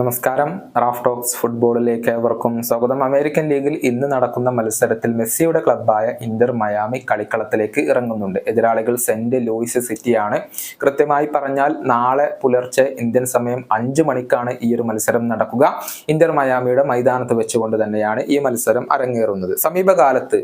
നമസ്കാരം. Raf talks ഫുട്ബോളിലേക്ക് ഏവർക്കും സ്വാഗതം. അമേരിക്കൻ ലീഗിൽ ഇന്ന് നടക്കുന്ന മത്സരത്തിൽ മെസ്സിയുടെ ക്ലബ്ബായ ഇന്റർ മയാമി കളിക്കളത്തിലേക്ക് ഇറങ്ങുന്നുണ്ട്. എതിരാളികൾ സെന്റ് ലൂയിസ് സിറ്റിയാണ്. കൃത്യമായി പറഞ്ഞാൽ നാളെ പുലർച്ചെ ഇന്ത്യൻ സമയം അഞ്ചു മണിക്കാണ് ഈ ഒരു മത്സരം നടക്കുക. ഇന്റർ മയാമിയുടെ മൈതാനത്ത് വെച്ചുകൊണ്ട് തന്നെയാണ് ഈ മത്സരം അരങ്ങേറുന്നത്. സമീപകാലത്ത്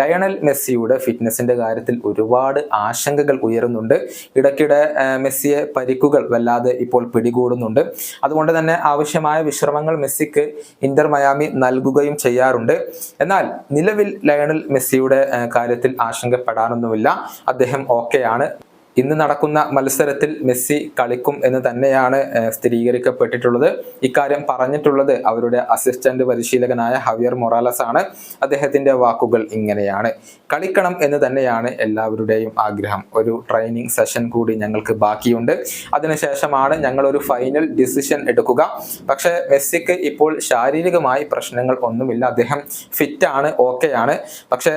ലയണൽ മെസ്സിയുടെ ഫിറ്റ്നസിന്റെ കാര്യത്തിൽ ഒരുപാട് ആശങ്കകൾ ഉയരുന്നുണ്ട്. ഇടയ്ക്കിടെ മെസ്സിയെ പരിക്കുകൾ വല്ലാതെ ഇപ്പോൾ പിടികൂടുന്നുണ്ട്. അതുകൊണ്ട് തന്നെ ആവശ്യമായ വിശ്രമങ്ങൾ മെസ്സിക്ക് ഇന്റർ മയാമി നൽകുകയും ചെയ്യാറുണ്ട്. എന്നാൽ നിലവിൽ ലയണൽ മെസ്സിയുടെ കാര്യത്തിൽ ആശങ്കപ്പെടാനൊന്നുമില്ല. അദ്ദേഹം ഓക്കെയാണ്. ഇന്ന് നടക്കുന്ന മത്സരത്തിൽ മെസ്സി കളിക്കും എന്ന് തന്നെയാണ് സ്ഥിരീകരിക്കപ്പെട്ടിട്ടുള്ളത്. ഇക്കാര്യം പറഞ്ഞിട്ടുള്ളത് അവരുടെ അസിസ്റ്റന്റ് പരിശീലകനായ ഹവിയർ മൊറാലസ് ആണ്. അദ്ദേഹത്തിന്റെ വാക്കുകൾ ഇങ്ങനെയാണ്. കളിക്കണം എന്ന് തന്നെയാണ് എല്ലാവരുടെയും ആഗ്രഹം. ഒരു ട്രെയിനിങ് സെഷൻ കൂടി ഞങ്ങൾക്ക് ബാക്കിയുണ്ട്. അതിനുശേഷമാണ് ഞങ്ങൾ ഒരു ഫൈനൽ ഡിസിഷൻ എടുക്കുക. പക്ഷേ മെസ്സിക്ക് ഇപ്പോൾ ശാരീരികമായി പ്രശ്നങ്ങൾ ഒന്നുമില്ല. അദ്ദേഹം ഫിറ്റ് ആണ് ഓക്കെ ആണ് പക്ഷേ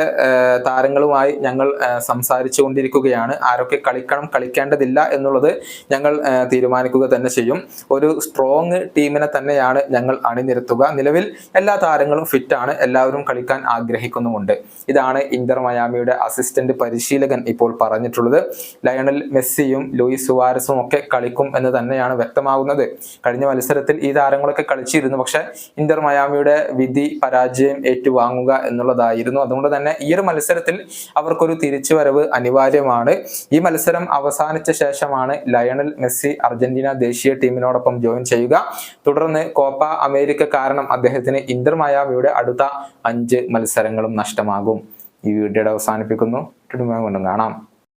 താരങ്ങളുമായി ഞങ്ങൾ സംസാരിച്ചു കൊണ്ടിരിക്കുകയാണ് ആരൊക്കെ കളിക്കണം കളിക്കേണ്ടതില്ല എന്നുള്ളത് ഞങ്ങൾ തീരുമാനിക്കുക തന്നെ ചെയ്യും. ഒരു സ്ട്രോങ് ടീമിനെ തന്നെയാണ് ഞങ്ങൾ അണിനിരത്തുക. നിലവിൽ എല്ലാ താരങ്ങളും ഫിറ്റാണ് എല്ലാവരും കളിക്കാൻ ആഗ്രഹിക്കുന്നുമുണ്ട്. ഇതാണ് ഇന്റർ മയാമിയുടെ അസിസ്റ്റന്റ് പരിശീലകൻ ഇപ്പോൾ പറഞ്ഞിട്ടുള്ളത്. ലയണൽ മെസ്സിയും ലൂയിസ് സുവാരസും ഒക്കെ കളിക്കും എന്ന് തന്നെയാണ് വ്യക്തമാകുന്നത് കഴിഞ്ഞ മത്സരത്തിൽ ഈ താരങ്ങളൊക്കെ കളിച്ചിരുന്നു. പക്ഷെ ഇന്റർ മയാമിയുടെ വിധി പരാജയം ഏറ്റുവാങ്ങുക എന്നുള്ളതായിരുന്നു. അതുകൊണ്ട് തന്നെ ഈ ഒരു മത്സരത്തിൽ അവർക്കൊരു തിരിച്ചുവരവ് അനിവാര്യമാണ്. ഈ മത്സരം അവസാനിച്ച ശേഷമാണ് ലയണൽ മെസ്സി അർജന്റീന ദേശീയ ടീമിനോടൊപ്പം ജോയിൻ ചെയ്യുക. തുടർന്ന് കോപ്പ അമേരിക്ക കാരണം അദ്ദേഹത്തിന് ഇന്റർ മയാമിയുടെ അടുത്ത അഞ്ച് മത്സരങ്ങളും നഷ്ടമാകും. ഈ വീഡിയോയുടെ അവസാനിപ്പിക്കുന്നു. കൊണ്ടും കാണാം.